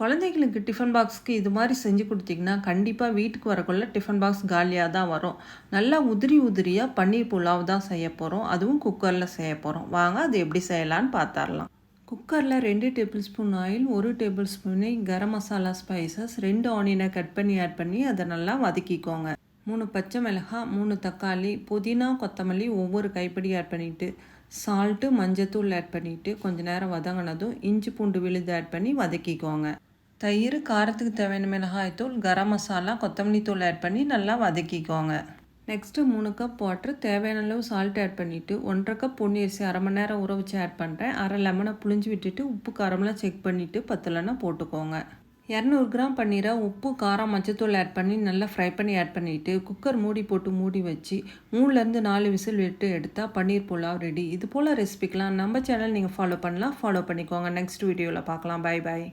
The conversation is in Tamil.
குழந்தைங்களுக்கு டிஃபன் பாக்ஸ்க்கு இது மாதிரி செஞ்சு கொடுத்தீங்கன்னா கண்டிப்பாக வீட்டுக்கு வரக்குள்ள டிஃபன் பாக்ஸ் காலியாக தான் வரும். நல்லா உதிரி உதிரியாக பன்னீர் புலாவ் தான் செய்ய போகிறோம் அதுவும் குக்கரில் செய்ய போகிறோம் வாங்க அது எப்படி செய்யலான்னு பார்த்துடலாம் குக்கரில் ரெண்டு டேபிள் ஸ்பூன் ஆயில் ஒரு tablespoon garam masala spices ரெண்டு ஆனியனை கட் பண்ணி ஆட் பண்ணி அதை நல்லா வதக்கிக்கோங்க. மூணு பச்சை மிளகாய் மூணு தக்காளி புதினா கொத்தமல்லி ஒவ்வொரு கைப்பிடி ஆட் பண்ணிவிட்டு சால்ட்டு மஞ்சத்தூள் ஆட் பண்ணிவிட்டு கொஞ்சம் நேரம் வதங்கினதும் இஞ்சி பூண்டு விழுது ஆட் பண்ணி வதக்கிக்கோங்க. தயிர் காரத்துக்கு தேவையான மிளகாய்த்தூள் கரம் மசாலா கொத்தமல்லி தூள் ஆட் பண்ணி நல்லா வதக்கிக்கோங்க. நெக்ஸ்ட்டு மூணு கப் வாட்ரு தேவையான அளவு சால்ட் ஆட் பண்ணிவிட்டு ஒன்றரை கப் பொன்னி அரிசி அரை மணி நேரம் ஊற வச்சு ஆட் பண்ணுறேன் அரை லெமனை புளிஞ்சு விட்டுட்டு உப்பு காரம்லாம் செக் பண்ணிவிட்டு பத்தலைன்னா போட்டுக்கோங்க. இரநூறு கிராம் பன்னீரை உப்பு காரம் மஞ்சத்தூள் ஆட் பண்ணி நல்லா ஃப்ரை பண்ணி ஆட் பண்ணிவிட்டு குக்கர் மூடி போட்டு மூடி வச்சு மூணுலேருந்து நாலு விசில் விட்டு எடுத்தால் பன்னீர் புலாவ் ரெடி இது போல் ரெசிபிக்கெலாம் நம்ம சேனல் நீங்கள் ஃபாலோ பண்ணலாம். ஃபாலோ பண்ணிக்கோங்க. நெக்ஸ்ட் வீடியோவில் பார்க்கலாம் பை பாய்